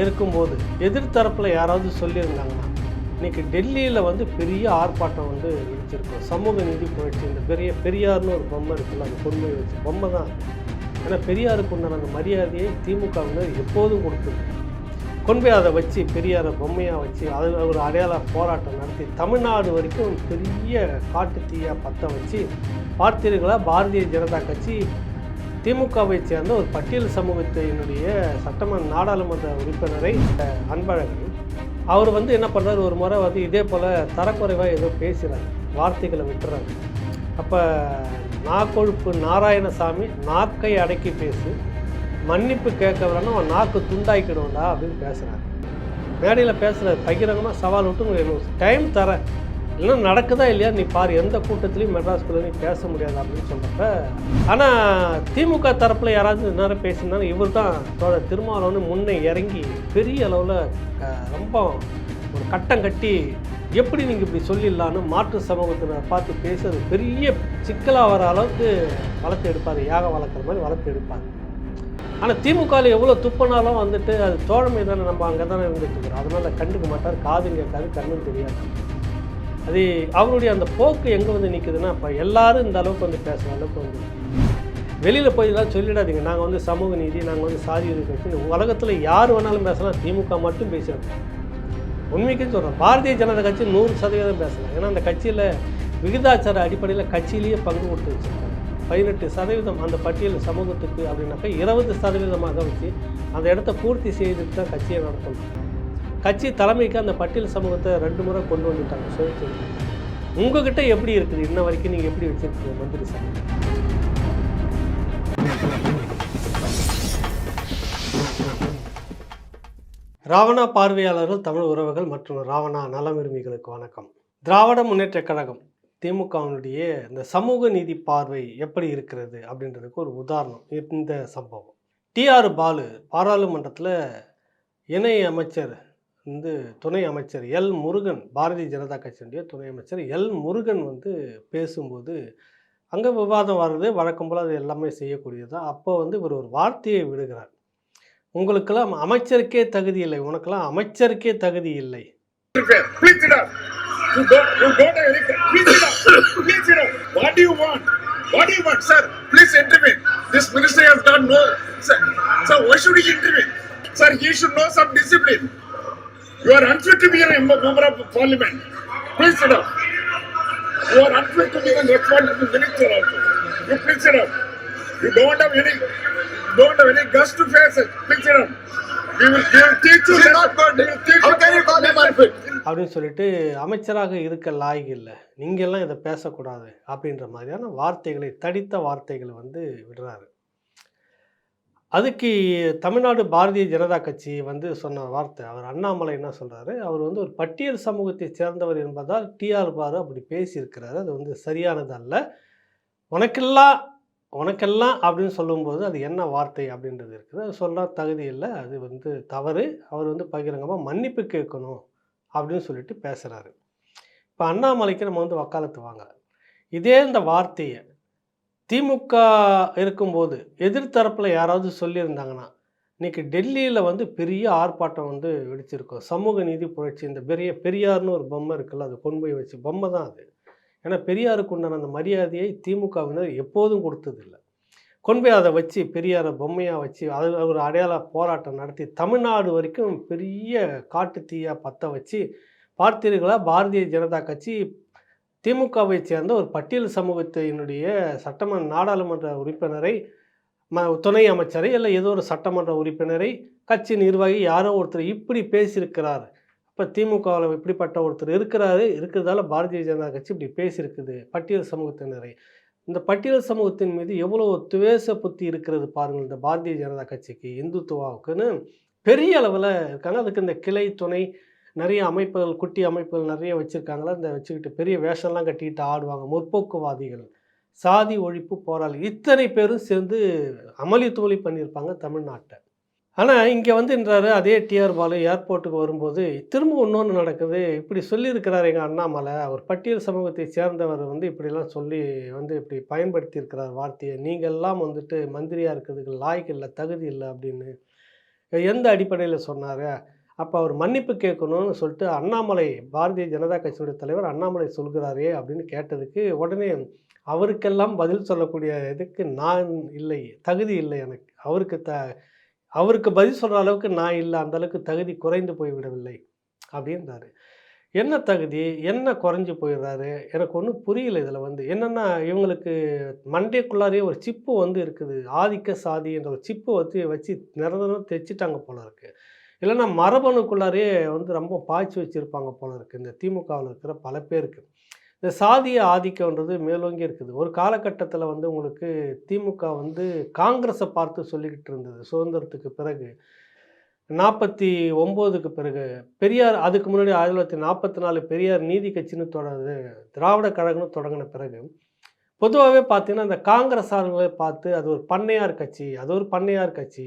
இருக்கும்போது எதிர்த்தரப்பில் யாராவது சொல்லியிருந்தாங்கன்னா இன்னைக்கு டெல்லியில் வந்து பெரிய ஆர்ப்பாட்டம் வந்து வெடிச்சிருக்கும் சமூக நீதி புரட்சி இந்த பெரிய பெரியார்னு ஒரு பொம்மை இருக்குல்ல அந்த பொம்மை வச்சு பொம்மை தான். ஏன்னா பெரியாருக்கு உண்டான அந்த மரியாதையை திமுகவினர் எப்போதும் கொடுக்குது கொண்டு போய் அதை வச்சு பெரியாரை பொம்மையாக வச்சு அது ஒரு அடையாள போராட்டம் நடத்தி தமிழ்நாடு வரைக்கும் பெரிய காட்டு தீயாக பற்ற வச்சு பார்த்தீர்களா பாரதிய ஜனதா கட்சி திமுகவை சேர்ந்த ஒரு பட்டியல் சமூகத்தினுடைய சட்டமன்ற நாடாளுமன்ற உறுப்பினரை அன்பழகன். அவர் வந்து என்ன பண்ணுறாரு ஒரு முறை வந்து இதே போல் தரக்குறைவாக ஏதோ பேசுகிறார் வார்த்தைகளை விட்டுறாரு. அப்போ நாக்கொழுப்பு நாராயணசாமி நாக்கை அடக்கி பேசு மன்னிப்பு கேட்க வரணும் அவன் நாக்கு துண்டாக்கிடுவோம்டா அப்படின்னு பேசுகிறார் மேடையில் பேசுகிற பகிரங்கமாக சவால் விட்டு உங்களுக்கு டைம் தரேன். இல்லைன்னா நடக்குதா இல்லையா? நீ பாரு எந்த கூட்டத்திலையும் மெட்ராஸ்குள்ளே நீ பேச முடியாது அப்படின்னு சொல்கிறப்ப ஆனால் திமுக தரப்பில் யாராவது நேரம் பேசினாலும் இவர் தான் தோழர் திருமாவளவன் முன்னே இறங்கி பெரிய அளவில் ரொம்ப ஒரு கட்டம் கட்டி எப்படி நீங்கள் இப்படி சொல்லிடலான்னு மாற்று சமூகத்தினர் பார்த்து பேசுறது பெரிய சிக்கலாக வர அளவுக்கு வளர்த்து எடுப்பார். யாகம் வளர்க்குற மாதிரி வளர்த்து எடுப்பார். ஆனால் திமுகவில் எவ்வளோ துப்பினாலும் வந்துட்டு அது தோழமை தானே நம்ம அங்கே தானே இருந்துட்டு இருக்கிறோம். அதனால் கண்டுக்க மாட்டார் காதும் கேட்காது கண்ணும் தெரியாது. அது அவருடைய அந்த போக்கு எங்கே வந்து நிற்குதுன்னா இப்போ எல்லாரும் இந்த அளவுக்கு வந்து பேசுகிற அளவுக்கு வந்து வெளியில் போய் இதெல்லாம் சொல்லிடாதீங்க. நாங்கள் வந்து சமூக நீதி நாங்கள் வந்து சாதி கட்சி உலகத்தில் யார் வேணாலும் பேசலாம். திமுக மட்டும் பேசுகிறாங்க உண்மைக்கு சொல்கிறேன் பாரதிய ஜனதா கட்சி நூறு சதவீதம் பேசலாம் ஏன்னா அந்த கட்சியில் விகிதாச்சார அடிப்படையில் கட்சியிலேயே பங்கு கொடுத்து வச்சுருக்காங்க. பதினெட்டு சதவீதம் அந்த பட்டியல் சமூகத்துக்கு அப்படின்னாக்கா இருபது சதவீதமாக வச்சு அந்த இடத்த பூர்த்தி செய்துட்டு தான் கட்சியை நடத்தணும். கட்சி தலைமைக்கு அந்த பட்டியல் சமூகத்தை ரெண்டு முறை கொண்டு வந்துட்டாங்க. சுயேட்சை உங்ககிட்ட எப்படி இருக்குது? இன்ன வரைக்கும் நீங்கள் எப்படி வச்சிருக்கீங்க மந்திரி சார்? ராவணா பார்வையாளர்கள் தமிழ் உறவுகள் மற்றும் ராவணா நலமிருமிகளுக்கு வணக்கம். திராவிட முன்னேற்றக் கழகம் திமுகவினுடைய இந்த சமூக நீதி பார்வை எப்படி இருக்கிறது அப்படின்றதுக்கு ஒரு உதாரணம். இந்த சம்பவம். டிஆர் பாலு பாராளுமன்றத்தில் இணை அமைச்சர் வந்து துணை அமைச்சர் எல் முருகன் பாரதிய ஜனதா கட்சியினுடைய துணை அமைச்சர் எல் முருகன் வந்து பேசும்போது அங்கே விவாதம் வர்றது வழக்கம் போல் அது எல்லாமே செய்யக்கூடியது தான். அப்போ வந்து இவர் ஒரு வார்த்தையை விடுகிறார். உங்களுக்கெல்லாம் அமைச்சருக்கே தகுதி இல்லை உனக்கெல்லாம் அமைச்சருக்கே தகுதி இல்லை. Fair. No sir discipline You are unfit to be a member of parliament. Please sit down. You are unfit to be the responsible minister also. You please sit down. You don't have any, don't have any guts to face it. Please sit down. We will, we will teach you. Not good. We will teach How you can you call him unfit? அப்படின்னு சொல்லிட்டு அமைச்சராக இருக்க லாய்க்கு இல்லை நீங்கள்லாம் இதை பேசக்கூடாது அப்படின்ற மாதிரியான வார்த்தைகளை தடித்த வார்த்தைகளை வந்து விடுறாரு அதுக்கு தமிழ்நாடு பாரதிய ஜனதா கட்சி வந்து சொன்ன வார்த்தை. அவர் அண்ணாமலை என்ன சொல்கிறாரு அவர் வந்து ஒரு பட்டியல் சமூகத்தை சேர்ந்தவர் என்பதால் டிஆர் பாரு அப்படி பேசியிருக்கிறாரு. அது வந்து சரியானது அல்ல. உனக்கெல்லாம் உனக்கெல்லாம் அப்படின்னு சொல்லும்போது அது என்ன வார்த்தை அப்படின்றது இருக்குது. அது சொல்ல தகுதி இல்லை. அது வந்து தவறு. அவர் வந்து பகிரங்கமாக மன்னிப்பு கேட்கணும் அப்படின்னு சொல்லிட்டு பேசுகிறாரு இப்போ அண்ணாமலைக்கு நம்ம வந்து வக்காலத்து வாங்க. இதே இந்த வார்த்தையை திமுக இருக்கும்போது எதிர்த்தரப்பில் யாராவது சொல்லியிருந்தாங்கன்னா இன்னைக்கு டெல்லியில் வந்து பெரிய ஆர்ப்பாட்டம் வந்து வெடிச்சிருக்கோம். சமூக நீதி புரட்சி இந்த பெரிய பெரியார்னு ஒரு பொம்மை இருக்குல்ல அது கொண்டு போய் வச்சு பொம்மை தான் அது. ஏன்னா பெரியாருக்கு உண்டான அந்த மரியாதையை திமுகவினர் எப்போதும் கொடுத்ததில்லை. கொண்டு போய் அதை வச்சு பெரியாரை பொம்மையாக வச்சு அது ஒரு அடையாள போராட்டம் நடத்தி தமிழ்நாடு வரைக்கும் பெரிய காட்டு தீயாக பற்ற வச்சு பார்த்தீர்களா? பாரதிய ஜனதா கட்சி திமுகவை சேர்ந்த ஒரு பட்டியல் சமூகத்தினுடைய சட்டமன்ற நாடாளுமன்ற உறுப்பினரை ம துணை அமைச்சரை இல்லை ஏதோ ஒரு சட்டமன்ற உறுப்பினரை கட்சி நிர்வாகி யாரோ ஒருத்தர் இப்படி பேசியிருக்கிறார். இப்போ திமுகவில் இப்படிப்பட்ட ஒருத்தர் இருக்கிறாரு இருக்கிறதால பாரதிய ஜனதா கட்சி இப்படி பேசியிருக்குது பட்டியல் சமூகத்தினரை. இந்த பட்டியல் சமூகத்தின் மீது எவ்வளோ துவேச புத்தி இருக்கிறது பாருங்கள் இந்த பாரதிய ஜனதா கட்சிக்கு இந்துத்துவாவுக்குன்னு பெரிய அளவில் இருக்காங்க. அதுக்கு இந்த கிளை துணை நிறைய அமைப்புகள் குட்டி அமைப்புகள் நிறைய வச்சுருக்காங்களா? இந்த வச்சுக்கிட்டு பெரிய வேஷம்லாம் கட்டிக்கிட்டு ஆடுவாங்க. முற்போக்குவாதிகள் சாதி ஒழிப்பு போராளி இத்தனை பேரும் சேர்ந்து அமளி துமளி பண்ணியிருப்பாங்க தமிழ்நாட்டை. ஆனால் இங்கே வந்துன்றாரு அதே டிஆர் பாலு ஏர்போர்ட்டுக்கு வரும்போது திரும்ப இன்னொன்று நடக்குது. இப்படி சொல்லியிருக்கிறார் எங்கள் அண்ணாமலை. அவர் பட்டியல் சமூகத்தை சேர்ந்தவர் வந்து இப்படிலாம் சொல்லி வந்து இப்படி பயன்படுத்தியிருக்கிறார் வார்த்தையை. நீங்கள்லாம் வந்துட்டு மந்திரியாக இருக்கிறதுக்கு லாய்க்கு இல்லை தகுதி இல்லை அப்படின்னு எந்த அடிப்படையில் சொன்னார்? அப்போ அவர் மன்னிப்பு கேட்கணும்னு சொல்லிட்டு அண்ணாமலை பாரதிய ஜனதா கட்சியுடைய தலைவர் அண்ணாமலை சொல்கிறாரே அப்படின்னு கேட்டதுக்கு உடனே அவருக்கெல்லாம் பதில் சொல்லக்கூடிய இதுக்கு நான் இல்லை தகுதி இல்லை எனக்கு. அவருக்கு த அவருக்கு பதில் சொல்கிற அளவுக்கு நான் இல்லை அந்த அளவுக்கு தகுதி குறைந்து போய்விடவில்லை அப்படின்றாரு. என்ன தகுதி? என்ன குறைஞ்சி போயிடுறாரு? எனக்கு ஒன்றும் புரியல இதில் வந்து. என்னென்னா இவங்களுக்கு மண்டைக்குள்ளாரே ஒரு சிப்பு வந்து இருக்குது. ஆதிக்க சாதி என்ற ஒரு சிப்பு வச்சு வச்சு நிரந்தரம் தைச்சிட்டாங்க போல இருக்குது இல்லைன்னா மரபணுக்குள்ளாரே வந்து ரொம்ப பாய்ச்சி வச்சுருப்பாங்க போல இருக்குது இந்த திமுகவில் இருக்கிற பல பேருக்கு. இந்த சாதிய ஆதிக்கம்ன்றது மேலோங்கி இருக்குது. ஒரு காலகட்டத்தில் வந்து உங்களுக்கு திமுக வந்து காங்கிரஸை பார்த்து சொல்லிக்கிட்டு இருந்தது. சுதந்திரத்துக்கு பிறகு நாற்பத்தி ஒம்போதுக்கு பிறகு பெரியார் அதுக்கு முன்னாடி ஆயிரத்தி தொள்ளாயிரத்தி நாற்பத்தி நாலு பெரியார் நீதி கட்சின்னு தொடருது திராவிட கழகம்னு தொடங்கின பிறகு பொதுவாகவே பார்த்தீங்கன்னா இந்த காங்கிரஸார்களை பார்த்து அது ஒரு பண்ணையார் கட்சி அது ஒரு பண்ணையார் கட்சி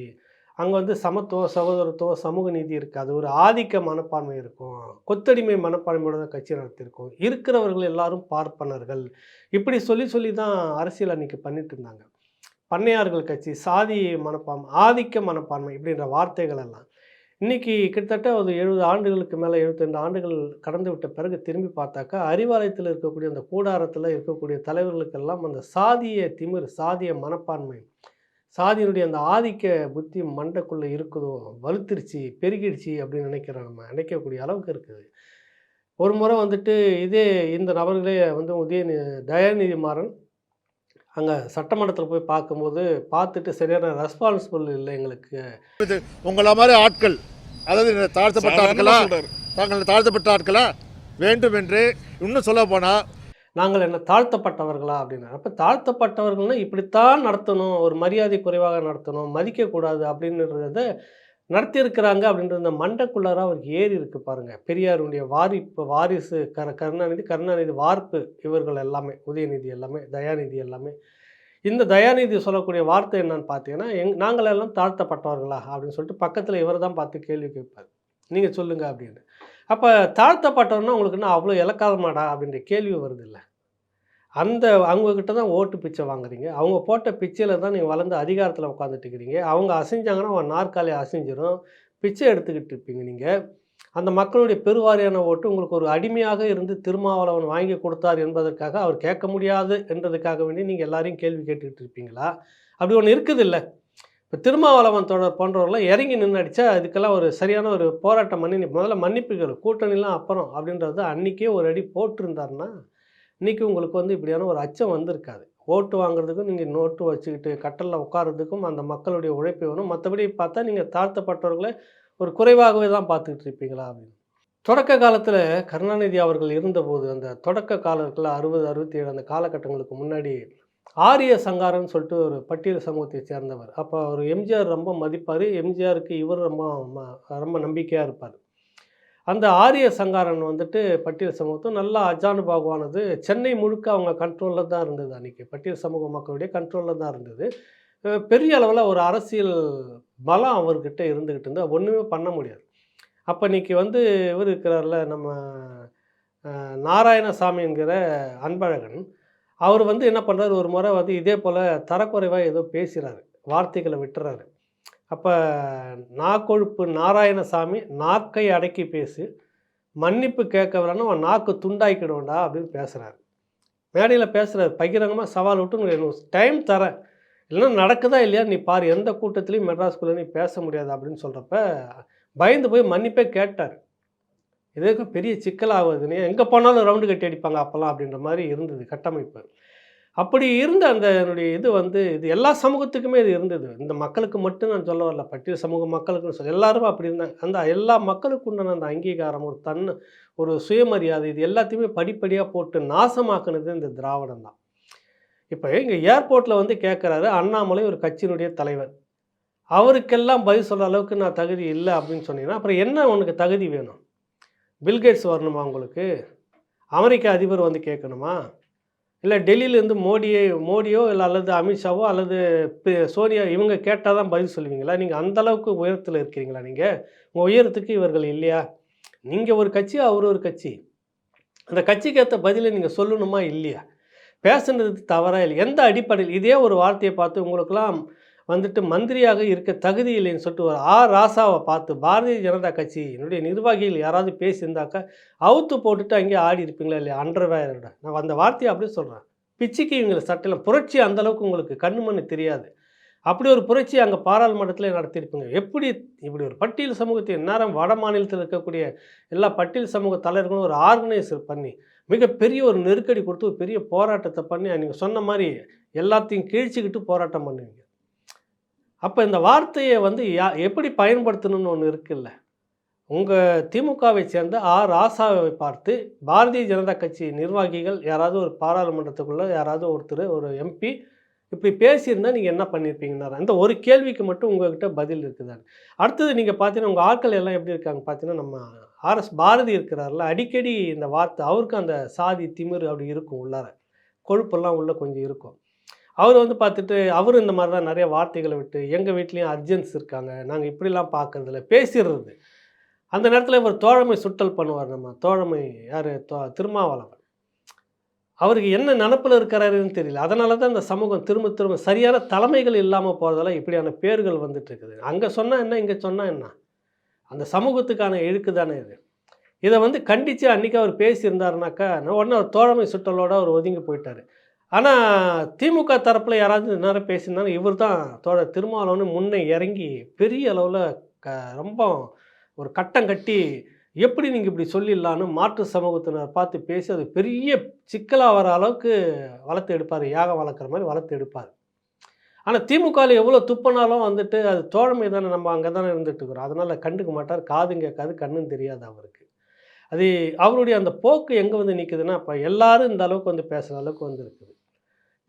அங்கே வந்து சமத்துவம் சகோதரத்துவம் சமூக நீதி இருக்குது அது ஒரு ஆதிக்க மனப்பான்மை இருக்கும். கொத்தடிமை மனப்பான்மையோட தான் கட்சி நடத்தியிருக்கும். இருக்கிறவர்கள் எல்லாரும் பார்ப்பனர்கள். இப்படி சொல்லி சொல்லி தான் அரசியல் அன்னைக்கு பண்ணிட்டு இருந்தாங்க. பண்ணையார்கள் கட்சி சாதி மனப்பான்மை ஆதிக்க மனப்பான்மை இப்படின்ற வார்த்தைகள் எல்லாம். இன்னைக்கு கிட்டத்தட்ட ஒரு எழுபது ஆண்டுகளுக்கு மேலே எழுபத்தெண்டு ஆண்டுகள் கடந்து விட்ட பிறகு திரும்பி பார்த்தாக்கா அறிவாலயத்தில் இருக்கக்கூடிய அந்த கூடாரத்தில் இருக்கக்கூடிய தலைவர்களுக்கெல்லாம் அந்த சாதிய திமிர் சாதிய மனப்பான்மை சாதியினுடைய அந்த ஆதிக்க புத்தி மண்டைக்குள்ளே இருக்குதோ வலுத்துருச்சு பெருகிடுச்சு அப்படின்னு நினைக்கிறோம் நம்ம நினைக்கக்கூடிய அளவுக்கு இருக்குது. ஒரு முறை வந்துட்டு இதே இந்த நபர்களே வந்து உதயநி தயாநிதி மாறன் அங்கே சட்டமன்றத்தில் போய் பார்க்கும்போது பார்த்துட்டு சரியான ரெஸ்பான்சிபிள் இல்லை எங்களுக்கு. உங்கள மாதிரி ஆட்கள் அதாவது இந்த தாழ்த்தப்பட்ட ஆட்களா. தாங்கள் தாழ்த்தப்பட்ட ஆட்களா? வேண்டும் என்று இன்னும் சொல்ல போனா நாங்கள் என்ன தாழ்த்தப்பட்டவர்களா அப்படின்னா. அப்போ தாழ்த்தப்பட்டவர்கள்னா இப்படித்தான் நடத்தணும் ஒரு மரியாதை குறைவாக நடத்தணும் மதிக்கக்கூடாது அப்படின்றத நடத்தியிருக்கிறாங்க அப்படின்ற அந்த மண்டக்குள்ளாராக அவருக்கு ஏறி இருக்கு பாருங்க. பெரியாருடைய வாரிப்பு வாரிசு கர கருணாநிதி கருணாநிதி வார்ப்பு இவர்கள் எல்லாமே உதயநிதி எல்லாமே தயாநிதி எல்லாமே. இந்த தயாநிதி சொல்லக்கூடிய வார்த்தை என்னன்னு பார்த்தீங்கன்னா எங் நாங்கள் எல்லாம் தாழ்த்தப்பட்டவர்களா அப்படின்னு சொல்லிட்டு பக்கத்தில் இவர் தான் பார்த்து கேள்வி கேட்பார். நீங்கள் சொல்லுங்கள் அப்படின்னு. அப்போ தாழ்த்தப்பட்டவர்னா உங்களுக்கு என்ன அவ்வளோ இலக்காதமாடா அப்படின்ற கேள்வி வருது இல்லை அந்த அவங்கக்கிட்ட தான் ஓட்டு பிச்சை வாங்குறீங்க. அவங்க போட்ட பிச்சையில் தான் நீங்கள் வளர்ந்து அதிகாரத்தில் உட்காந்துட்டு இருக்கிறீங்க. அவங்க அசைஞ்சாங்கன்னா அவன் நாற்காலி அசைஞ்சிரும். பிச்சை எடுத்துக்கிட்டு இருப்பீங்க நீங்கள் அந்த மக்களுடைய பெருவாரியான ஓட்டு உங்களுக்கு ஒரு அடிமையாக இருந்து திருமாவளவன் வாங்கி கொடுத்தார் என்பதற்காக அவர் கேட்க முடியாது என்றதுக்காக வேண்டி நீங்கள் எல்லாரையும் கேள்வி கேட்டுக்கிட்டு இருப்பீங்களா? அப்படி ஒன்று இருக்குது இல்லை இப்போ திருமாவளவன் தொடர் போன்றவர்கள்லாம் இறங்கி நின்று அடித்தா அதுக்கெல்லாம் ஒரு சரியான ஒரு போராட்டம் பண்ணி முதல்ல மன்னிப்புகள் கூட்டணிலாம் அப்புறம் அப்படின்றது அன்றைக்கே ஒரு அடி போட்டிருந்தாருன்னா இன்றைக்கி உங்களுக்கு வந்து இப்படியான ஒரு அச்சம் வந்திருக்காது. ஓட்டு வாங்குறதுக்கும் நீங்கள் நோட்டு வச்சுக்கிட்டு கட்டலில் உட்கார்றதுக்கும் அந்த மக்களுடைய உழைப்பு வேணும். மற்றபடி பார்த்தா நீங்கள் தாழ்த்தப்பட்டவர்களை ஒரு குறைவாகவே தான் பார்த்துக்கிட்டு இருப்பீங்களா அப்படின்னு. தொடக்க காலத்தில் கருணாநிதி அவர்கள் இருந்தபோது அந்த தொடக்க காலத்தில் அறுபது அறுபத்தி ஏழு அந்த காலகட்டங்களுக்கு முன்னாடி ஆரிய சங்காரன்னு சொல்லிட்டு ஒரு பட்டியல் சமூகத்தை சேர்ந்தவர். அப்போ அவர் எம்ஜிஆர் ரொம்ப மதிப்பார். எம்ஜிஆருக்கு இவர் ரொம்ப ம- ரொம்ப நம்பிக்கையாக இருப்பார். அந்த ஆரிய சங்காரன் வந்துட்டு பட்டியல் சமூகத்தும் நல்லா அஜானுபாகுவானது சென்னை முழுக்க அவங்க கண்ட்ரோலில் தான் இருந்தது அன்றைக்கி பட்டியல் சமூக மக்களுடைய கண்ட்ரோலில் தான் இருந்தது. பெரிய அளவில் ஒரு அரசியல் பலம் அவர்கிட்ட இருந்துக்கிட்டு இருந்து ஒன்றுமே பண்ண முடியாது. அப்போ இன்னைக்கு வந்து இவர் இருக்கிறார்ல நம்ம நாராயணசாமிங்கிற நாராயணசாமி என்கிற அன்பழகன். அவர் வந்து என்ன பண்ணுறாரு ஒரு முறை வந்து இதே போல் தரக்குறைவாக ஏதோ பேசுகிறாரு வார்த்தைகளை விட்டுறாரு. அப்போ நாக்கொழுப்பு நாராயணசாமி நாக்கை அடக்கி பேசு. மன்னிப்பு கேட்க வரணும் அவன் நாக்கு துண்டாக்கிடுவோண்டா அப்படின்னு பேசுகிறாரு மேடையில் பேசுகிறாரு பகிரங்கமாக சவால் விட்டு எனக்கு டைம் தரேன் இல்லைன்னா நடக்குதா இல்லையா நீ பாரு. எந்த கூட்டத்திலையும் மெட்ராஸ்குள்ளே நீ பேச முடியாது அப்படின்னு சொல்கிறப்ப பயந்து போய் மன்னிப்பே கேட்டார். இதுக்கு பெரிய சிக்கலாகுதுன்னு எங்கே போனாலும் ரவுண்டு கட்டி அடிப்பாங்க அப்போல்லாம் அப்படின்ற மாதிரி இருந்தது கட்டமைப்பு. அப்படி இருந்த அந்த என்னுடைய இது வந்து இது எல்லா சமூகத்துக்குமே இது இருந்தது. இந்த மக்களுக்கு மட்டும் நான் சொல்ல வரல. பட்டியல் சமூக மக்களுக்குன்னு சொல்ல எல்லாரும் அப்படி இருந்தாங்க. அந்த எல்லா மக்களுக்கு உண்டான அந்த அங்கீகாரம் ஒரு தன் ஒரு சுயமரியாதை இது எல்லாத்தையுமே படிப்படியாக போட்டு நாசமாக்குனது இந்த திராவிடம் தான். இப்போ இங்கே ஏர்போர்ட்டில் வந்து கேட்குறாரு அண்ணாமலை ஒரு கட்சியினுடைய தலைவர். அவருக்கெல்லாம் பதில் சொல்கிற அளவுக்கு நான் தகுதி இல்லை அப்படின்னு சொன்னீங்கன்னா அப்புறம் என்ன உனக்கு தகுதி வேணும்? பில்கேட்ஸ் வரணுமா உங்களுக்கு? அமெரிக்க அதிபர் வந்து கேட்கணுமா? இல்லை டெல்லியிலேருந்து மோடியே மோடியோ இல்லை அல்லது அமித்ஷாவோ அல்லது சோனியா இவங்க கேட்டால் தான் பதில் சொல்லுவீங்களா? நீங்கள் அந்தளவுக்கு உயரத்தில் இருக்கிறீங்களா நீங்கள் உங்கள் உயரத்துக்கு இவர்கள் இல்லையா? நீங்கள் ஒரு கட்சி அவர் ஒரு கட்சி. அந்த கட்சிக்கு ஏற்ற பதிலை நீங்கள் சொல்லணுமா இல்லையா? பேசுனது தவறாக இல்லை எந்த அடிப்படையில்? இதே ஒரு வார்த்தையை பார்த்து உங்களுக்கெல்லாம் வந்துட்டு மந்திரியாக இருக்க தகுதி இல்லைன்னு சொல்லிட்டு ஒரு ஆ ராசாவை பார்த்து பாரதிய ஜனதா கட்சியினுடைய நிர்வாகிகள் யாராவது பேசியிருந்தாக்கா அவுத்து போட்டுட்டு அங்கேயே ஆடி இருப்பீங்களா இல்லையா? அன்றவேரோட நான் அந்த வார்த்தையை அப்படியே சொல்கிறேன் பிச்சுக்கு இவங்களை சட்டம் புரட்சி அந்தளவுக்கு உங்களுக்கு கண்ணு மண்ணு தெரியாது. அப்படி ஒரு புரட்சி அங்கே பாராளுமன்றத்தில் நடத்தியிருப்பீங்க. எப்படி இப்படி ஒரு பட்டியல் சமூகத்தை நேரம் வட மாநிலத்தில் இருக்கக்கூடிய எல்லா பட்டியல் சமூக தலைவர்களும் ஒரு ஆர்கனைசர் பண்ணி மிகப்பெரிய ஒரு நெருக்கடி கொடுத்து ஒரு பெரிய போராட்டத்தை பண்ணி நீங்கள் சொன்ன மாதிரி எல்லாத்தையும் கீழ்ச்சிக்கிட்டு போராட்டம் பண்ணுவீங்க. அப்போ இந்த வார்த்தையை வந்து யா எப்படி பயன்படுத்தணும்னு ஒன்று இருக்குல்ல. உங்கள் திமுகவை சேர்ந்த ஆர் ராசாவை பார்த்து பாரதிய ஜனதா கட்சி நிர்வாகிகள் யாராவது ஒரு பாராளுமன்றத்துக்குள்ளே யாராவது ஒருத்தர் ஒரு எம்பி இப்படி பேசியிருந்தால் நீங்கள் என்ன பண்ணியிருப்பீங்கன்னாரு அந்த ஒரு கேள்விக்கு மட்டும் உங்கள்கிட்ட பதில் இருக்குதாங்க அடுத்தது நீங்கள் பார்த்தீங்கன்னா உங்கள் ஆட்கள் எல்லாம் எப்படி இருக்காங்க பார்த்தீங்கன்னா நம்ம ஆர்எஸ் பாரதி இருக்கிறார்ல அடிக்கடி இந்த வார்த்தை அவருக்கு அந்த சாதி திமிர் அப்படி இருக்கும் உள்ளார. கொழுப்பெல்லாம் உள்ளே கொஞ்சம் இருக்கும். அவர் வந்து பார்த்துட்டு அவரும் இந்த மாதிரி தான் நிறைய வார்த்தைகளை விட்டு எங்கள் வீட்லேயும் அர்ஜென்ட்ஸ் இருக்காங்க. நாங்கள் இப்படிலாம் பார்க்கறதில்ல. பேசிடுறது. அந்த நேரத்தில் இவர் தோழமை சுட்டல் பண்ணுவார் நம்ம. தோழமை யார்? தோ திருமாவளவன். அவருக்கு என்ன நினப்பில் இருக்கிறாருன்னு தெரியல. அதனால தான் இந்த சமூகம் திரும்ப திரும்ப சரியான தலைமைகள் இல்லாமல் போகிறதால இப்படியான பேர்கள் வந்துட்டு இருக்குது. அங்கே சொன்னால் என்ன இங்கே சொன்னால் என்ன? அந்த சமூகத்துக்கான இழுக்கு தானே இது. இதை வந்து கண்டித்து அன்றைக்கி அவர் பேசியிருந்தாருனாக்கா நான் உடனே அவர் தோழமை சுட்டலோடு அவர் ஒதுங்கி போயிட்டார். ஆனால் திமுக தரப்பில் யாராவது நேரம் பேசியிருந்தாலும் இவர் தான் தோழ திருமாவளவன் முன்னே இறங்கி பெரிய அளவில் க ரொம்ப ஒரு கட்டம் கட்டி எப்படி நீங்கள் இப்படி சொல்லிடலான்னு மாற்று சமூகத்தினர் பார்த்து பேசி அது பெரிய சிக்கலாக வர அளவுக்கு வளர்த்து எடுப்பார். யாகம் வளர்க்குற மாதிரி வளர்த்து எடுப்பார். ஆனால் திமுகவில் எவ்வளோ துப்பினாலும் வந்துட்டு அது தோழமை தானே நம்ம அங்கே தானே இருந்துட்டு இருக்கிறோம் அதனால் கண்டுக்க மாட்டார். காதும் கேட்காது கண்ணும் தெரியாது அவருக்கு. அது அவருடைய அந்த போக்கு எங்கே வந்து நிற்குதுன்னா இப்போ எல்லாரும் இந்த அளவுக்கு வந்து பேசுகிற அளவுக்கு வந்து இருக்குது.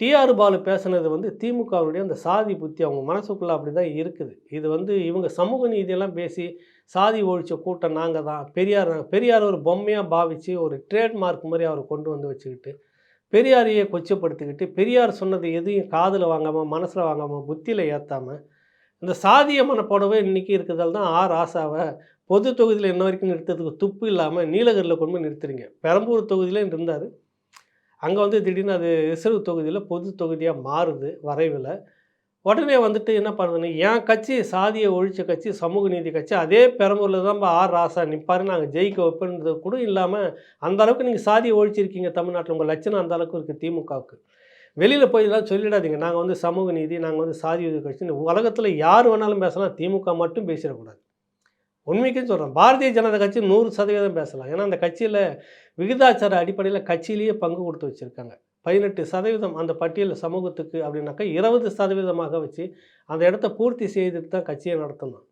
டிஆர் பாலு பேசுனது வந்து திமுகவுடைய அந்த சாதி புத்தி அவங்க மனசுக்குள்ளே அப்படி தான் இருக்குது. இது வந்து இவங்க சமூக நீதியெல்லாம் பேசி சாதி ஒழிச்ச கூட்டம் நாங்கள் தான். பெரியார் நாங்கள் பெரியார் ஒரு பொம்மையாக பாவித்து ஒரு ட்ரேட்மார்க் மாதிரி அவரை கொண்டு வந்து வச்சுக்கிட்டு பெரியாரையே கொச்சப்படுத்திக்கிட்டு பெரியார் சொன்னது எதையும் காதில் வாங்காமல் மனசில் வாங்காமல் புத்தியில் ஏற்றாமல் இந்த சாதிய மனப்போடவே இன்றைக்கி இருக்கிறதால தான் ஆர் ஆசாவை பொது தொகுதியில் இன்ன வரைக்கும் நிறுத்தத்துக்கு துப்பு இல்லாமல் நீலகிரியில் கொண்டு போய் நிறுத்துறீங்க. பெரம்பூர் தொகுதியில இருந்தார். அங்கே வந்து திடீர்னு அது ரிசர்வ் தொகுதியில் பொது தொகுதியாக மாறுது வரைவில். உடனே வந்துட்டு என்ன பண்ணுதுன்னு என் கட்சி சாதியை ஒழிச்ச கட்சி சமூக நீதி கட்சி அதே பெரம்பூரில் தான் ஆர் ராசா நிற்பார் நாங்கள் ஜெயிக்க வைப்பேன்றது கூட இல்லாமல் அந்த அளவுக்கு நீங்கள் சாதியை ஒழிச்சிருக்கீங்க தமிழ்நாட்டில். உங்கள் லட்சணம் அந்த அளவுக்கு இருக்குது திமுகவுக்கு. வெளியில் போய் இதெல்லாம் சொல்லிடாதீங்க. நாங்கள் வந்து சமூக நீதி நாங்கள் வந்து சாதி உதவி கட்சி உலகத்தில் யார் வேணாலும் பேசலாம். திமுக மட்டும் பேசிடக்கூடாது. உண்மைக்குன்னு சொல்கிறேன் பாரதிய ஜனதா கட்சி நூறு சதவீதம் பேசலாம். ஏன்னா அந்த கட்சியில் விகிதாச்சார அடிப்படையில் கட்சியிலேயே பங்கு கொடுத்து வச்சுருக்காங்க. பதினெட்டு சதவீதம் அந்த பட்டியல் சமூகத்துக்கு அப்படின்னாக்கா இருபது சதவீதமாக வச்சு அந்த இடத்த பூர்த்தி செய்துட்டு தான் கட்சியை நடத்தணும்.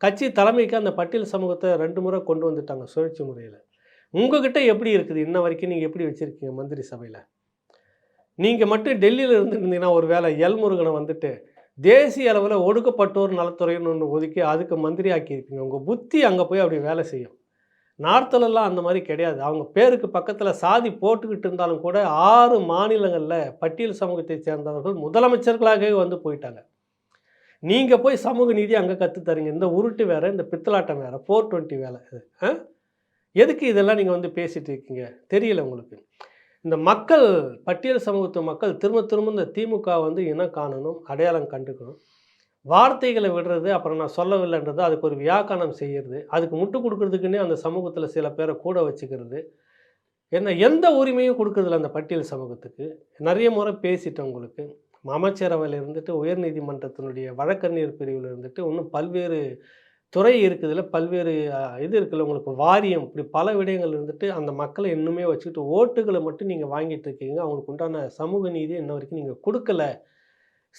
கட்சி தலைமைக்கு அந்த பட்டியல் சமூகத்தை ரெண்டு முறை கொண்டு வந்துட்டாங்க சுழற்சி முறையில். உங்ககிட்ட எப்படி இருக்குது? இன்ன வரைக்கும் நீங்கள் எப்படி வச்சுருக்கீங்க மந்திரி சபையில்? நீங்கள் மட்டும் டெல்லியில் இருந்துருந்தீங்கன்னா ஒரு வேளை எல் முருகனை வந்துட்டு தேசிய அளவில் ஒடுக்கப்பட்டோர் நலத்துறைன்னு ஒன்று ஒதுக்கி அதுக்கு மந்திரி ஆக்கியிருப்பீங்க உங்கள் புத்தி அங்கே போய் அப்படி வேலை செய்யும். நார்த்தலெல்லாம் அந்த மாதிரி கிடையாது. அவங்க பேருக்கு பக்கத்தில் சாதி போட்டுக்கிட்டு இருந்தாலும் கூட ஆறு மாநிலங்களில் பட்டியல் சமூகத்தை சேர்ந்தவர்கள் முதலமைச்சர்களாகவே வந்து போயிட்டாங்க. நீங்கள் போய் சமூக நீதி அங்கே கற்றுத்தரீங்க இந்த உருட்டு வேறு இந்த பித்தலாட்டம் வேறு ஃபோர் டுவெண்ட்டி வேலை இது ஆ? எதுக்கு இதெல்லாம் நீங்கள் வந்து பேசிகிட்டு இருக்கீங்க? தெரியல உங்களுக்கு. இந்த மக்கள் பட்டியல் சமூகத்து மக்கள் திரும்ப திரும்ப இந்த திமுக வந்து இனம் காணணும் அடையாளம் கண்டுக்கணும். வார்த்தைகளை விடுறது அப்புறம் நான் சொல்லவில்லைன்றது அதுக்கு ஒரு வியாக்கணம் செய்கிறது அதுக்கு முட்டு கொடுக்கறதுக்குன்னே அந்த சமூகத்தில் சில பேரை கூட வச்சுக்கிறது. என்ன எந்த உரிமையும் கொடுக்கறதில்ல அந்த பட்டியல் சமூகத்துக்கு. நிறைய முறை பேசிட்டேன் உங்களுக்கு. அமைச்சரவையில் இருந்துட்டு உயர்நீதிமன்றத்தினுடைய வழக்கறிஞர் பிரிவில் இருந்துட்டு இன்னும் பல்வேறு துறை இருக்குதுல பல்வேறு இது இருக்குல்ல உங்களுக்கு வாரியம் இப்படி பல விடயங்கள் இருந்துட்டு அந்த மக்களை இன்னுமே வச்சுக்கிட்டு ஓட்டுகளை மட்டும் நீங்கள் வாங்கிட்டு இருக்கீங்க. அவங்களுக்கு உண்டான சமூக நீதியை இன்ன வரைக்கும் நீங்கள் கொடுக்கல.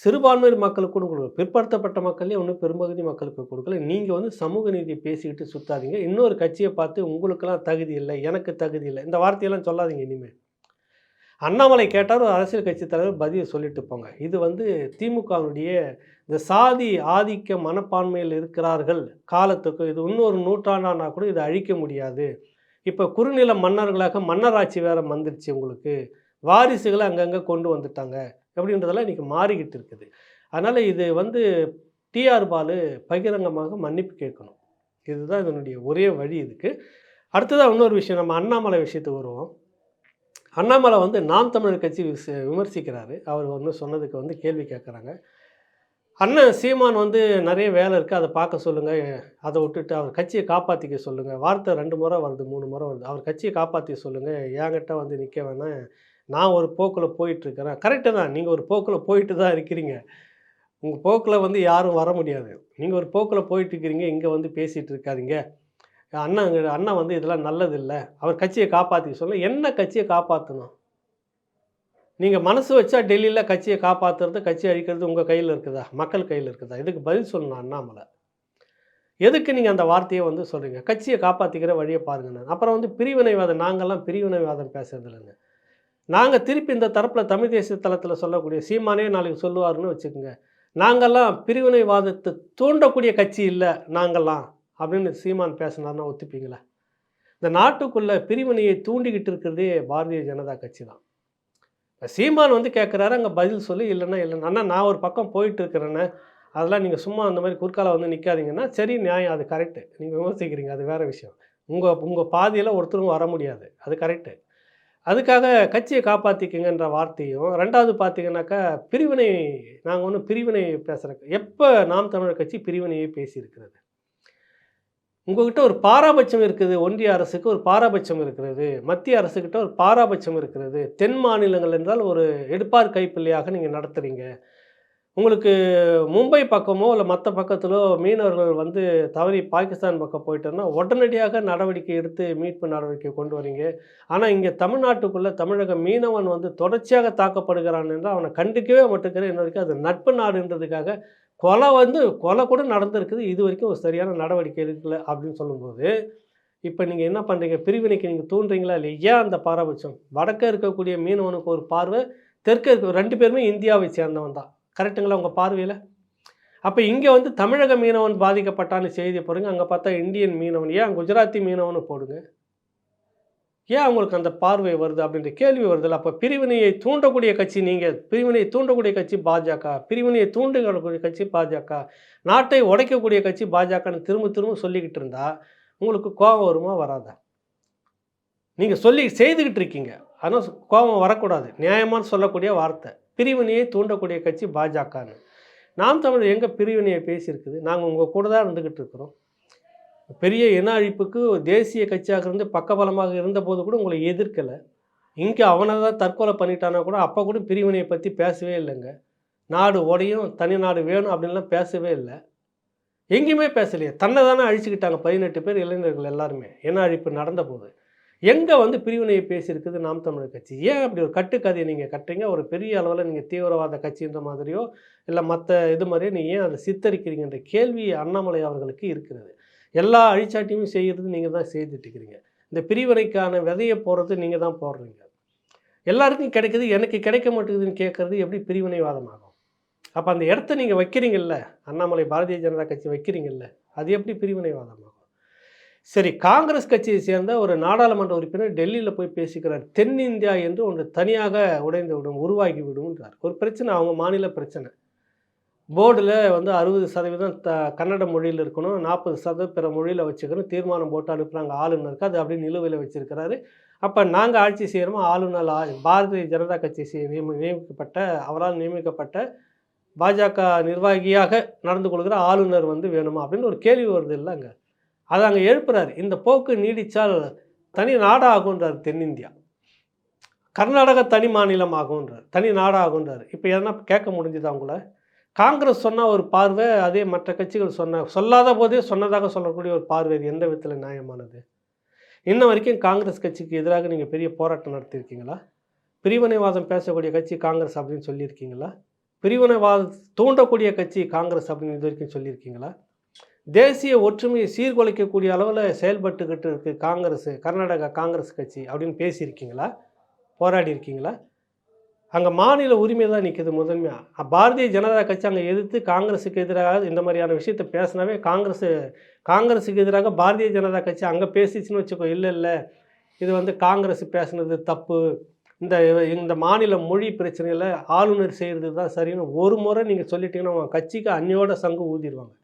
சிறுபான்மையினர் மக்களுக்கு கூட கொடுக்கல பிற்படுத்தப்பட்ட மக்களே ஒன்றும் பெரும்பகுதி மக்களுக்கு கொடுக்கல. நீங்கள் வந்து சமூக நீதியை பேசிக்கிட்டு சுத்தாதீங்க. இன்னொரு கட்சியை பார்த்து உங்களுக்கெல்லாம் தகுதி இல்லை எனக்கு தகுதி இல்லை இந்த வார்த்தையெல்லாம் சொல்லாதீங்க இனிமேல் அண்ணாமலை கேட்டார் ஒரு அரசியல் கட்சி தலைவர் பதில் சொல்லிட்டு போங்க. இது வந்து திமுகவுடைய இந்த சாதி ஆதிக்க மனப்பான்மையில் இருக்கிறார்கள் காலத்துக்கு இது இன்னொரு நூற்றாண்டானா கூட இதை அழிக்க முடியாது. இப்போ குறுநில மன்னர்களாக மன்னராட்சி வேற வந்துருச்சு உங்களுக்கு. வாரிசுகளை அங்கங்கே கொண்டு வந்துட்டாங்க. அப்படின்றதெல்லாம் இன்றைக்கி மாறிக்கிட்டு இருக்குது. அதனால் இது வந்து டிஆர் பாலு பகிரங்கமாக மன்னிப்பு கேட்கணும். இதுதான் இதனுடைய ஒரே வழி இதுக்கு. அடுத்ததாக இன்னொரு விஷயம் நம்ம அண்ணாமலை விஷயத்துக்கு வருவோம். அண்ணாமலை வந்து நாம் தமிழர் கட்சி விமர்சிக்கிறாரு. அவர் வந்து சொன்னதுக்கு வந்து கேள்வி கேட்குறாங்க. அண்ணன் சீமான் வந்து நிறைய வேலை இருக்குது அதை பார்க்க சொல்லுங்கள் அதை விட்டுட்டு அவர் கட்சியை காப்பாற்றிக்க சொல்லுங்கள் வார்த்தை ரெண்டு முறை வருது மூணு முறை வருது. அவர் கட்சியை காப்பாற்றி சொல்லுங்கள் என்கிட்ட வந்து நிற்க வேணாம். நான் ஒரு போக்கில் போயிட்டுருக்கிறேன் கரெக்டு தான். நீங்கள் ஒரு போக்கில் போயிட்டு தான் இருக்கிறீங்க. உங்கள் போக்கில் வந்து யாரும் வர முடியாது. நீங்கள் ஒரு போக்கில் போயிட்டு இருக்கிறீங்க இங்கே வந்து பேசிகிட்டு இருக்காதிங்க அண்ணா அண்ணா வந்து இதெல்லாம் நல்லதில்லை. அவர் கட்சியை காப்பாற்றிக்க சொல்ல என்ன கட்சியை காப்பாற்றணும் நீங்கள் மனசு வச்சா டெல்லியில் கட்சியை காப்பாற்றுறது கட்சி அழிக்கிறது உங்கள் கையில் இருக்குதா? மக்கள் கையில் இருக்குதா? இதுக்கு பதில் சொல்லணும் அண்ணாமலை. எதுக்கு நீங்கள் அந்த வார்த்தையை வந்து சொல்கிறீங்க கட்சியை காப்பாற்றிக்கிற வழியை பாருங்கண்ணா அப்புறம் வந்து பிரிவினைவாதம் நாங்கள்லாம் பிரிவினைவாதம் பேசுறது இல்லைங்க நாங்கள் திருப்பி இந்த தரப்பில் தமிழ் தேசிய தளத்தில் சொல்லக்கூடிய சீமானே நாளைக்கு சொல்லுவாருன்னு வச்சுக்கோங்க. நாங்கள்லாம் பிரிவினைவாதத்தை தூண்டக்கூடிய கட்சி இல்லை நாங்கள்லாம் அப்படின்னு சீமான் பேசினார்னா ஒத்துப்பீங்களா? இந்த நாட்டுக்குள்ளே பிரிவினையை தூண்டிக்கிட்டு இருக்கிறதே பாரதிய ஜனதா கட்சி தான். இப்போ சீமான் வந்து கேட்குறாரு அங்கே பதில் சொல்லி இல்லைன்னா இல்லைன்னா அண்ணா நான் ஒரு பக்கம் போயிட்டு இருக்கிறேன்னு அதெல்லாம் நீங்கள் சும்மா அந்த மாதிரி குறுக்கால வந்து நிற்காதீங்கன்னா சரி நியாயம் அது கரெக்டு நீங்கள் விமர்சிக்கிறீங்க அது வேறு விஷயம். உங்கள் உங்கள் பாதியில் ஒருத்தரும் வர முடியாது அது கரெக்டு அதுக்காக கட்சியை காப்பாற்றிக்குங்கன்ற வார்த்தையும் ரெண்டாவது பார்த்தீங்கன்னாக்கா பிரிவினை நாங்கள் ஒன்றும் பிரிவினை பேசுகிறோம் எப்போ நாம் தமிழர் கட்சி பிரிவினையை பேசியிருக்கிறது? உங்ககிட்ட ஒரு பாராபட்சம் இருக்குது ஒன்றிய அரசுக்கு ஒரு பாராபட்சம் இருக்கிறது மத்திய அரசுக்கிட்ட ஒரு பாராபட்சம் இருக்கிறது தென் மாநிலங்கள் என்றால் ஒரு எடுப்பார் கைப்பிள்ளையாக நீங்கள் நடத்துகிறீங்க உங்களுக்கு மும்பை பக்கமோ இல்லை மற்ற பக்கத்திலோ மீனவர்கள் வந்து தவறி பாகிஸ்தான் பக்கம் போயிட்டோன்னா உடனடியாக நடவடிக்கை எடுத்து மீட்பு நடவடிக்கை கொண்டு வரீங்க. ஆனால் இங்கே தமிழ்நாட்டுக்குள்ளே தமிழக மீனவன் வந்து தொடர்ச்சியாக தாக்கப்படுகிறான் என்று அவனை கண்டிக்கவே மட்டுக்கிறேன் இன்ன வரைக்கும் அது நட்பு நாடுன்றதுக்காக கொலை வந்து கொலை கூட நடந்திருக்குது. இது வரைக்கும் ஒரு சரியான நடவடிக்கை எடுக்கல அப்படின்னு சொல்லும்போது இப்போ நீங்கள் என்ன பண்ணுறீங்க பிரிவினைக்கு நீங்கள் தூண்டுறீங்களா இல்லை ஏன் அந்த பாரபட்சம்? வடக்கே இருக்கக்கூடிய மீனவனுக்கு ஒரு பார்வை தெற்கே இருக்க ரெண்டு பேருமே இந்தியாவை சேர்ந்தவன் தான். கரெக்டுங்களா உங்கள் பார்வையில்? அப்போ இங்கே வந்து தமிழக மீனவன் பாதிக்கப்பட்டான்னு செய்தியை போடுங்க அங்கே பார்த்தா இந்தியன் மீனவன். ஏன் குஜராத்தி மீனவனு போடுங்க? ஏன் அவங்களுக்கு அந்த பார்வை வருது அப்படின்ற கேள்வி வருதுல்ல? அப்போ பிரிவினையை தூண்டக்கூடிய கட்சி நீங்கள் பிரிவினையை தூண்டக்கூடிய கட்சி பாஜக. பிரிவினையை தூண்டக்கூடிய கட்சி பாஜக. நாட்டை உடைக்கக்கூடிய கட்சி பாஜகன்னு திரும்ப திரும்ப சொல்லிக்கிட்டு இருந்தா உங்களுக்கு கோபம் வருமா வராதா? நீங்கள் சொல்லி செய்துக்கிட்டு இருக்கீங்க. ஆனால் கோபம் வரக்கூடாது. நியாயமானு சொல்லக்கூடிய வார்த்தை. பிரிவினையை தூண்டக்கூடிய கட்சி பாஜகன்னு. நாம் தமிழர் எங்கே பிரிவினையை பேசியிருக்குது? நாங்கள் உங்கள் கூட தான் இருந்துக்கிட்டு இருக்கிறோம். பெரிய இன அழிப்புக்கு தேசிய கட்சியாக இருந்து பக்கபலமாக இருந்தபோது கூட உங்களை எதிர்க்கலை. இங்கே அவனை தான் தற்கொலை பண்ணிட்டானா கூட அப்போ கூட பிரிவினையை பற்றி பேசவே இல்லைங்க. நாடு உடையும் தனி நாடு வேணும் அப்படின்லாம் பேசவே இல்லை. எங்கேயுமே பேசலையே. தன்னை தானே அழிச்சுக்கிட்டாங்க பதினெட்டு பேர் இளைஞர்கள் எல்லாருமே. இன அழிப்பு நடந்த போது எங்கே வந்து பிரிவினையை பேசியிருக்குது நாம் தமிழர் கட்சி? ஏன் அப்படி ஒரு கட்டுக்கதையை நீங்கள் கட்டுறீங்க? ஒரு பெரிய அளவில் நீங்கள் தீவிரவாத கட்சின்ற மாதிரியோ இல்லை மற்ற இது மாதிரியோ நீங்கள் ஏன் அதை சித்தரிக்கிறீங்கன்ற கேள்வி அண்ணாமலை அவர்களுக்கு இருக்கிறது. எல்லா அழிச்சாட்டியும் செய்கிறது நீங்கள் தான் செய்துட்டு இருக்கிறீங்க இந்த பிரிவினைக்கான விதையை போடுறது நீங்கள் தான் போடுறீங்க. எல்லாருக்கும் கிடைக்குது எனக்கு கிடைக்க மாட்டேங்குதுன்னு கேட்குறது எப்படி பிரிவினைவாதமாகும்? அப்போ அந்த இடத்த நீங்கள் வைக்கிறீங்கல்ல அண்ணாமலை பாரதிய ஜனதா கட்சி வைக்கிறீங்கல்ல அது எப்படி பிரிவினைவாதமாகும்? சரி காங்கிரஸ் கட்சியை சேர்ந்த ஒரு நாடாளுமன்ற உறுப்பினர் டெல்லியில் போய் பேசிக்கிறார். தென்னிந்தியா என்று ஒன்று தனியாக உடைந்து விடும் உருவாகி விடும்ன்றார் ஒரு பிரச்சனை அவங்க மாநில பிரச்சனை. போர்டில் வந்து அறுபது சதவீதம் த கன்னட மொழியில் இருக்கணும் நாற்பது சதவீதம் பிற மொழியில் வச்சுக்கணும் தீர்மானம் போட்டு அனுப்புகிறாங்க ஆளுநருக்கு அது அப்படியே நிலுவையில் வச்சுருக்கிறாரு. அப்போ நாங்கள் ஆட்சி செய்கிறோமோ ஆளுநர் ஆ பாரதிய ஜனதா கட்சி நியமி நியமிக்கப்பட்ட அவரால் நியமிக்கப்பட்ட பாஜக நிர்வாகியாக நடந்து கொள்கிற ஆளுநர் வந்து வேணுமா? அப்படின்னு ஒரு கேள்வி வருது இல்லைங்க. அதை அங்கே எழுப்புறாரு. இந்த போக்கு நீடித்தால் தனி நாடாகுன்றார் தென்னிந்தியா. கர்நாடகா தனி மாநிலம் ஆகுன்றார் தனி நாடாகுன்றார். இப்போ எதனா கேட்க முடிஞ்சுதா உங்கள? காங்கிரஸ் சொன்ன ஒரு பார்வை அதே மற்ற கட்சிகள் சொன்ன சொல்லாத போதே சொன்னதாக சொல்லக்கூடிய ஒரு பார்வை இது எந்த விதத்தில் நியாயமானது? இன்ன வரைக்கும் காங்கிரஸ் கட்சிக்கு எதிராக நீங்கள் பெரிய போராட்டம் நடத்தியிருக்கீங்களா? பிரிவினைவாதம் பேசக்கூடிய கட்சி காங்கிரஸ் அப்படின்னு சொல்லியிருக்கீங்களா? பிரிவினைவாதம் தூண்டக்கூடிய கட்சி காங்கிரஸ் அப்படின்னு இது வரைக்கும் சொல்லியிருக்கீங்களா? தேசிய ஒற்றுமையை சீர்குலைக்கக்கூடிய அளவில் செயல்பட்டுக்கிட்டு இருக்கு காங்கிரஸ் கர்நாடகா காங்கிரஸ் கட்சி அப்படின்னு பேசியிருக்கீங்களா? போராடி இருக்கீங்களா அங்கே மாநில உரிமை தான் நிற்கிது முதன்மையாக பாரதிய ஜனதா கட்சி அங்கே எதிர்த்து காங்கிரஸுக்கு எதிராக இந்த மாதிரியான விஷயத்தை பேசினாவே காங்கிரஸ் காங்கிரஸுக்கு எதிராக பாரதிய ஜனதா கட்சி அங்கே பேசிச்சுன்னு வச்சுக்கோ இல்லை இல்லை. இது வந்து காங்கிரஸ் பேசுனது தப்பு. இந்த இந்த மாநில மொழி பிரச்சனையில் ஆளுநர் செய்கிறது தான் சரின்னு ஒரு முறை நீங்கள் சொல்லிட்டீங்கன்னா உங்கள் கட்சிக்கு அந்நியோட சங்கு ஊதிடுவாங்க.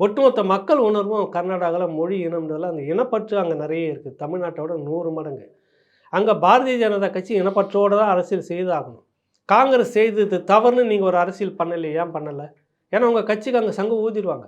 ஒட்டுமொத்த மக்கள் உணர்வும் கர்நாடகாவில் மொழி இனம்ன்றதுல அந்த இனப்பற்று அங்கே நிறைய இருக்குது தமிழ்நாட்டோட நூறு மடங்கு. அங்கே பாரதிய ஜனதா கட்சி இனப்பற்றோடு தான் அரசியல் செய்தாகணும். காங்கிரஸ் செய்தது தவறுன்னு நீங்கள் ஒரு அரசியல் பண்ணலையே ஏன் பண்ணலை? ஏன்னா உங்கள் கட்சிக்கு அங்கே சங்கு ஊதிடுவாங்க.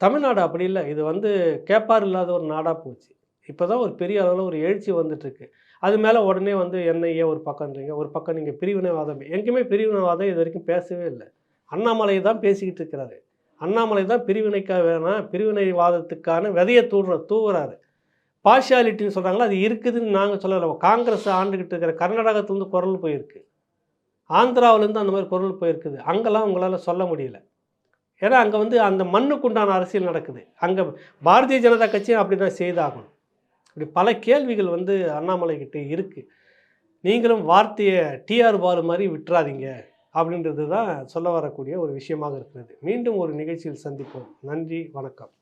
தமிழ்நாடு அப்படி இல்லை. இது வந்து கேப்பார் இல்லாத ஒரு நாடாக போச்சு. இப்போ தான் ஒரு பெரிய அளவில் ஒரு எழுச்சி வந்துட்டுருக்கு. அது மேலே உடனே வந்து என்ஐஏ ஒரு பக்கம்ன்றீங்க. ஒரு பக்கம் நீங்கள் பிரிவினைவாதம். எங்கேயுமே பிரிவினைவாதம் இது வரைக்கும் பேசவே இல்லை. அண்ணாமலை தான் பேசிக்கிட்டு இருக்கிறாரு. அண்ணாமலை தான் பிரிவினைக்காக வேணாம் பிரிவினைவாதத்துக்கான விதையை தூடுற தூவுறாரு. பார்ஷியாலிட்டின்னு சொல்கிறாங்களா அது இருக்குதுன்னு நாங்கள் சொல்லலை. காங்கிரஸ் ஆண்டுகிட்டு இருக்கிற கர்நாடகத்துலேருந்து குரல் போயிருக்கு. ஆந்திராவிலேருந்து அந்த மாதிரி குரல் போயிருக்குது. அங்கெல்லாம் உங்களால் சொல்ல முடியல. ஏன்னா அங்கே வந்து அந்த மண்ணுக்குண்டான அரசியல் நடக்குது. அங்கே பாரதிய ஜனதா கட்சியும் அப்படி தான் செய்தாகணும். இப்படி பல கேள்விகள் வந்து அண்ணாமலைக்கிட்ட இருக்குது நீங்களும் வார்த்தையை டிஆர் பாலு மாதிரி விட்டுறாதீங்க. அப்படின்றது தான் சொல்ல வரக்கூடிய ஒரு விஷயமாக இருக்கிறது. மீண்டும் ஒரு நிகழ்ச்சியில் சந்திப்போம். நன்றி வணக்கம்.